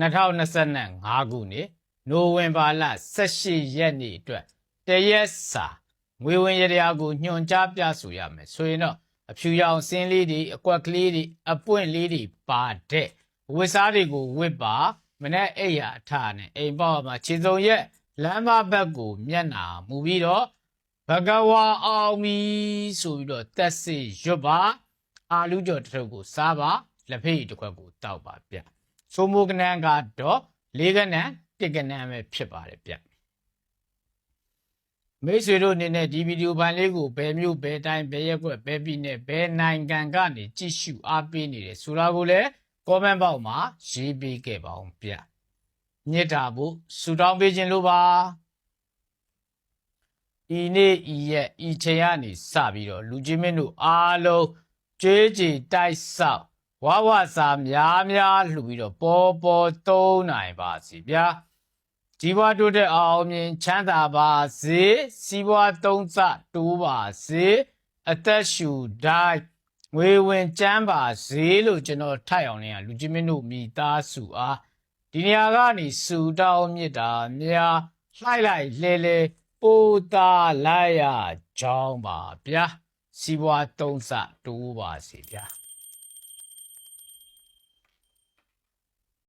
2025ခုနှစ်နိုဝင်ဘာလ18ရက်နေ့အတွက်တရက်စာငွေဝင်ရတရားကိုညွှန်ကြားပြဆိုရမယ်ဆိုရင်တော့အဖြူရောင်စင်းလေးတွေအကွက်ကလေးတွေအပွင့်လေးတွေပါတဲ့ဝစ်စားတွေကိုဝစ်ပါမနေ့အိယာအထနဲ့အိမ်ပေါက်မှာခြေစုံရက်လမ်းမဘက်ကိုမျက်နာမူပြီးတော့ဘဂဝါအောင်မီဆိုပြီးတော့တက်စစ်ရွတ်ပါ အာလူကျော်တစ်ထုပ်ကိုစားပါလက်ဖေးတစ်ခွက်ကိုတောက်ပါဗျ ဆိုမိုကနန်ကတော့လေးကနန်တစ်ကနန်ပဲဖြစ်ပါတယ်ဗျမိတ်ဆွေတို့အနေနဲ့ဒီဗီဒီယိုဖိုင်လေးကိုဘယ်မျိုးဘယ်တိုင်းဘယ်ရက်ကွက်ဘယ်ပြည်နယ်ဘယ်နိုင်ငံကနေကြည့်ရှုအားပေးနေတယ်ဆိုတာကိုလည်း comment box မှာရေးပေးခဲ့ပါအောင်ဗျမြစ်တာဖို့ဆူတောင်းပေးခြင်းလို့ပါဤနေ့ဤရက်ဤချိန်ကနေစပြီးတော့လူချင်းမင်းတို့အားလုံးကြွေးကြည်တိုက်ဆောက် ဝဝစာများများလှူပြီးတော့ပေါ်ပေါ်သုံးနိုင်ပါစီဗျာជីវတိုးတဲ့အောင်မြင်ချမ်းသာပါစေစီးပွားသုံးစတိုးပါစေအသက်ရှူတိုင်းငွေဝင်ကျန်းပါစေလို့ကျွန်တော်ထိုက်အောင်နေရလူကြီးမင်းတို့မိသားစုအားဒီနေရာကနေစူတောင်းမြစ်တာများလှိုက်လိုက်လဲလဲပို့တာလိုက်ရကြောင်းပါဗျာစီးပွားသုံးစတိုးပါစေဗျာ